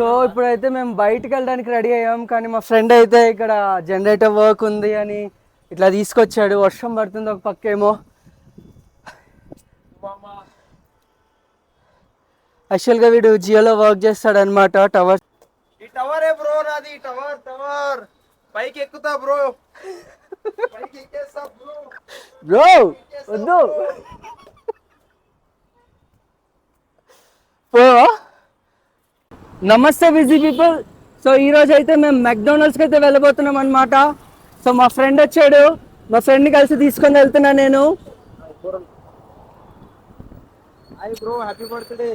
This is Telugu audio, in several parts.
సో ఇప్పుడైతే మేము బయటికి వెళ్ళడానికి రెడీ అయ్యాం. కానీ మా ఫ్రెండ్ అయితే ఇక్కడ జనరేటర్ వర్క్ ఉంది అని ఇట్లా తీసుకొచ్చాడు. వర్షం పడుతుంది ఒక పక్క ఏమో. యాక్చువల్గా వీడు జియోలో వర్క్ చేస్తాడు అనమాట టవర్ ఈ టవరే బ్రో నాది. టవర్ టవర్ పైకి ఎక్కుతా బ్రో బ్రో వద్దు. పో నమస్తే బిజీ పీపుల్ సో ఈ రోజు అయితే మేము మెక్డొనాల్డ్స్కి అయితే వెళ్ళబోతున్నాం అనమాట సో మా ఫ్రెండ్ వచ్చాడు. మా ఫ్రెండ్ని కలిసి తీసుకొని వెళ్తున్నా నేను. Hi bro happy birthday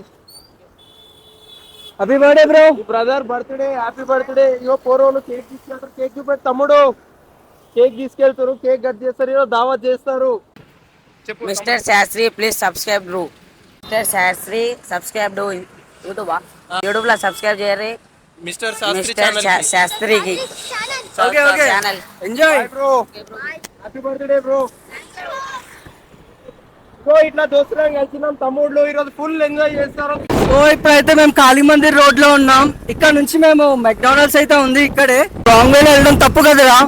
bro brother birthday happy birthday ఇగో పోరోలు కేక్ తీసుకెళ్తారు. కేక్ చూపెట్టి తమ్ముడు. కేక్ తీసుకెళ్తారు. కేక్ కట్ చేస్తారు. ఇగో దావత్ చేస్తారు. Mister Shastri please subscribe do mister Shastri subscribe do YouTube యూట్యూబ్లో సబ్స్క్రైబ్ చేయరు mister mister శాస్త్రికి. Okay okay. Channel enjoy bro happy birthday bro bro ఇట్లా దోస్తులను కలిసినాం. తమ్ముళ్ళు ఈరోజు ఫుల్ ఎంజాయ్ చేస్తారు. సో ఇప్పుడైతే మేము కాళీ మందిర్ రోడ్లో ఉన్నాం. ఇక్కడ నుంచి మేము మెక్డానల్డ్స్ అయితే ఉంది ఇక్కడే. రాంగ్ వేలో వెళ్ళడం తప్పు కదరా?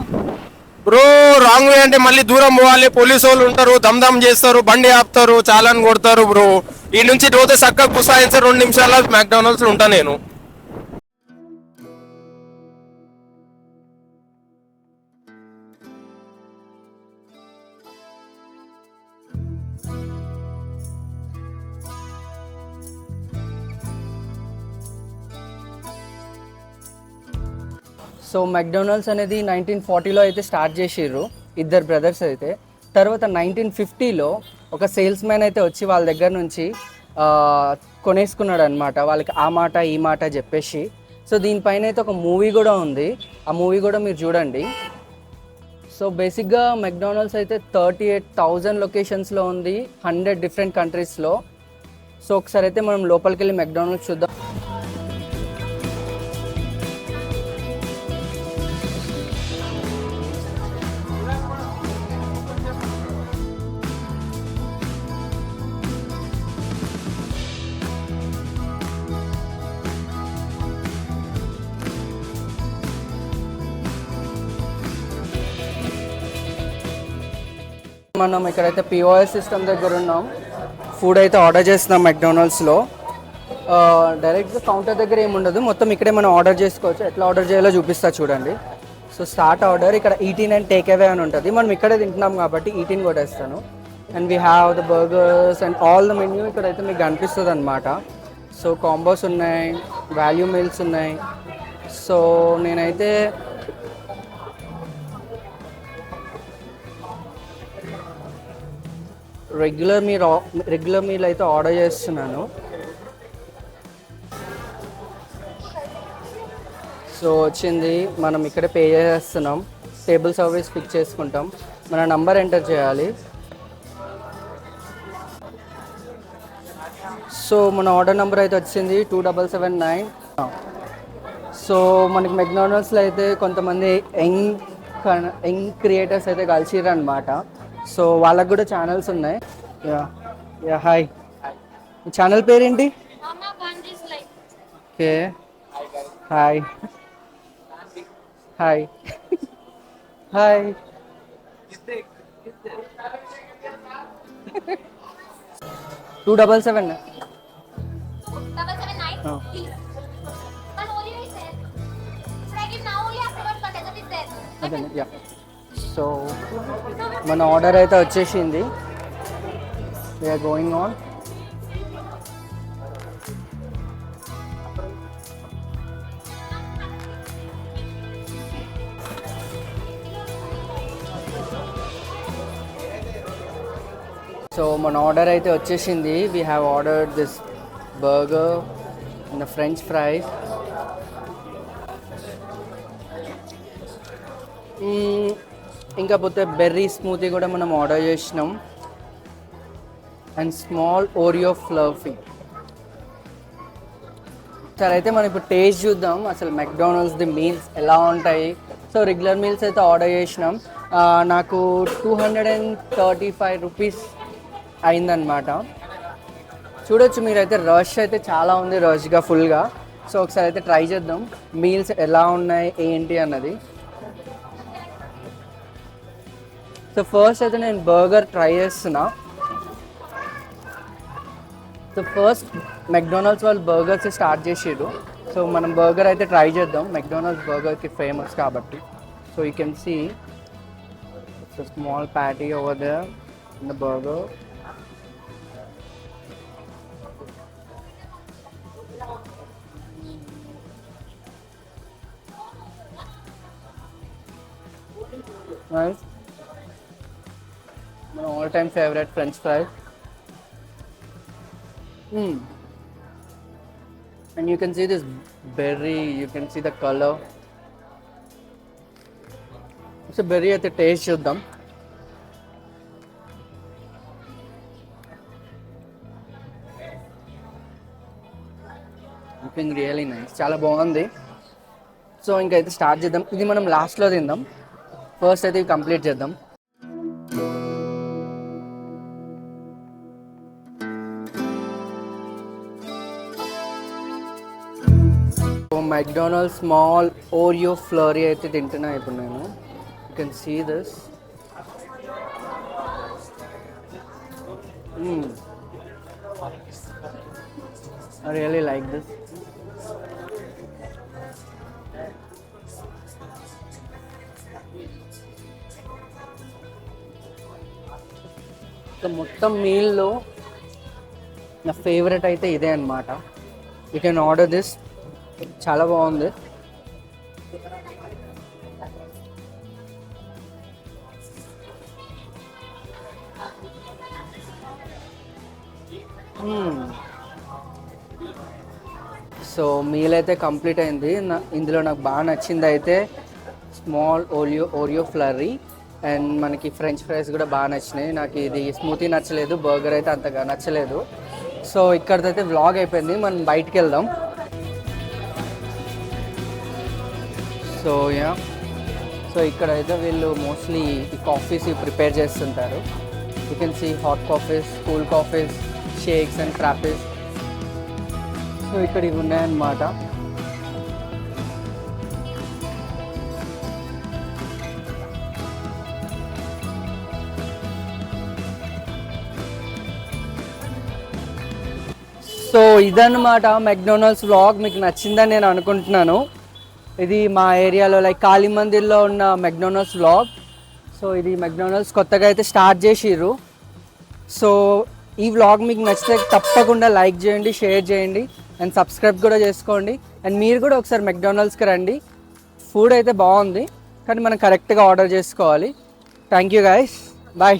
బ్రో రాంగ్ వే అంటే మళ్ళీ దూరం పోవాలి. పోలీసు వాళ్ళు ఉంటారు దమ్ దమ్ చేస్తారు బండి ఆపుతారు చాలాని కొడతారు బ్రో. ఈ నుంచి పోతే చక్కగా కుసాయించి రెండు నిమిషాల మ్యాక్డొనాల్డ్స్ ఉంటా నేను. సో మెక్డొనాల్డ్స్ అనేది నైన్టీన్ ఫార్టీలో అయితే స్టార్ట్ చేసిర్రు. ఇద్దరు బ్రదర్స్ అయితే. తర్వాత నైన్టీన్ ఫిఫ్టీలో ఒక సేల్స్ మ్యాన్ అయితే వచ్చి వాళ్ళ దగ్గర నుంచి కొనేసుకున్నాడు అనమాట వాళ్ళకి ఆ మాట ఈ మాట చెప్పేసి. సో దీనిపైన అయితే ఒక మూవీ కూడా ఉంది. ఆ మూవీ కూడా మీరు చూడండి. సో బేసిక్గా మెక్డానల్డ్స్ అయితే థర్టీ ఎయిట్ థౌజండ్ లొకేషన్స్లో ఉంది హండ్రెడ్ డిఫరెంట్ కంట్రీస్లో సో ఒకసారి అయితే మనం లోపలికి వెళ్ళి మెక్డానల్డ్స్ చూద్దాం. మనం ఇక్కడైతే పిఓఎస్ సిస్టమ్ దగ్గర ఉన్నాం. ఫుడ్ అయితే ఆర్డర్ చేస్తున్నాం మెక్డొనాల్డ్స్లో డైరెక్ట్గా కౌంటర్ దగ్గర ఏమి ఉండదు. మొత్తం ఇక్కడే మనం ఆర్డర్ చేసుకోవచ్చు. ఎట్లా ఆర్డర్ చేయాలో చూపిస్తా చూడండి. సో స్టార్ట్ ఆర్డర్ ఇక్కడ ఈటీన్ అండ్ టేక్ అవే అని ఉంటుంది. మనం ఇక్కడే తింటున్నాం కాబట్టి ఈటీన్ కొట్టేస్తాను. And we have the burgers and all the menu ఇక్కడైతే మీకు కనిపిస్తుంది అనమాట సో కాంబోస్ ఉన్నాయి. వాల్యూ మీల్స్ ఉన్నాయి. సో నేనైతే రెగ్యులర్ మీరు రెగ్యులర్ మీల్ అయితే ఆర్డర్ చేస్తున్నాను. సో వచ్చింది. మనం ఇక్కడ పే చేస్తున్నాం. టేబుల్ సర్వీస్ పిక్ చేసుకుంటాం. మన నంబర్ ఎంటర్ చేయాలి. సో మన ఆర్డర్ నెంబర్ అయితే వచ్చింది two double seven nine so మనకి మెక్డానల్డ్స్లో అయితే కొంతమంది యంగ్ యంగ్ క్రియేటర్స్ అయితే కలిసిర్రు సో వాళ్ళకి కూడా ఛానల్స్ ఉన్నాయి. యా యా హాయ్ ఛానల్ పేరేంటి? Okay hi hi hi two double seven అదే యా సో మన ఆర్డర్ అయితే వచ్చేసింది. వీఆర్ గోయింగ్ ఆన్ సో మన ఆర్డర్ అయితే వచ్చేసింది. We have order this burger and french fries mm. ఇంకా పోతే బెర్రీ స్మూతీ కూడా మనం ఆర్డర్ చేసినాం. And small Oreo fluffy. సరే అయితే మనం ఇప్పుడు టేస్ట్ చూద్దాం. అసలు మెక్డానల్డ్స్ది మీల్స్ ఎలా ఉంటాయి? సో రెగ్యులర్ మీల్స్ అయితే ఆర్డర్ చేసినాం. నాకు two hundred and thirty five rupees అయిందనమాట చూడొచ్చు మీరైతే రష్ అయితే చాలా ఉంది రష్గా ఫుల్గా సో ఒకసారి అయితే ట్రై చేద్దాం. మీల్స్ ఎలా ఉన్నాయి ఏంటి అన్నది. సో ఫస్ట్ అయితే నేను బర్గర్ ట్రై చేస్తున్నా. సో ఫస్ట్ మెక్డొనాల్డ్స్ వాళ్ళు బర్గర్స్ స్టార్ట్ చేసిర్రు. సో మనం బర్గర్ అయితే ట్రై చేద్దాం. మెక్డొనాల్డ్స్ బర్గర్కి ఫేమస్ కాబట్టి. So you can see small patty over the in the burger Nice. మన all time favourite french fry and you can see this berry you can see the colour so berry అయితే టేస్ట్ చూద్దాం. లుకింగ్ రియలీ నైస్ చాలా బాగుంది. సో ఇంకైతే స్టార్ట్ చేద్దాం. ఇది మనం లాస్ట్లో తిందాం. ఫస్ట్ అయితే కంప్లీట్ చేద్దాం. మెక్డొనాల్డ్ స్మాల్ ఓరియో ఫ్లరీ అయితే తింటున్నా ఇప్పుడు నేను. You can see this I really like this మొత్తం మీల్లో నా ఫేవరెట్ అయితే ఇదే అనమాట యూ కెన్ ఆర్డర్ దిస్ చాలా బాగుంది. సో మీల్ అయితే కంప్లీట్ అయింది. ఇందులో నాకు బాగా నచ్చింది అయితే small Oreo Oreo flurry and మనకి ఫ్రెంచ్ ఫ్రైస్ కూడా బాగా నచ్చినాయి. నాకు ఇది స్మూతీ నచ్చలేదు బర్గర్ అయితే అంతగా నచ్చలేదు. సో ఇక్కడైతే వ్లాగ్ అయిపోయింది. మనం బయటికి వెళ్దాం. సో యా సో ఇక్కడైతే వీళ్ళు మోస్ట్లీ ఈ కాఫీస్ ప్రిపేర్ చేస్తుంటారు. You can see hot coffees cool coffees shakes and క్రాఫీస్ so ఇక్కడ ఇవి ఉన్నాయన్నమాట. సో ఇదన్నమాట మెక్డొనాల్డ్స్ వ్లాగ్ మీకు నచ్చిందని నేను అనుకుంటున్నాను. ఇది మా ఏరియాలో లైక్ కాళీ మందిర్లో ఉన్న మెక్డోనల్స్ వ్లాగ్ సో ఇది మెక్డోనల్డ్స్ కొత్తగా అయితే స్టార్ట్ చేసిర్రు. సో ఈ వ్లాగ్ మీకు నచ్చితే తప్పకుండా లైక్ చేయండి షేర్ చేయండి అండ్ సబ్స్క్రైబ్ కూడా చేసుకోండి. అండ్ మీరు కూడా ఒకసారి మెక్డోనల్డ్స్కి రండి. ఫుడ్ అయితే బాగుంది కానీ మనం కరెక్ట్గా ఆర్డర్ చేసుకోవాలి. Thank you guys bye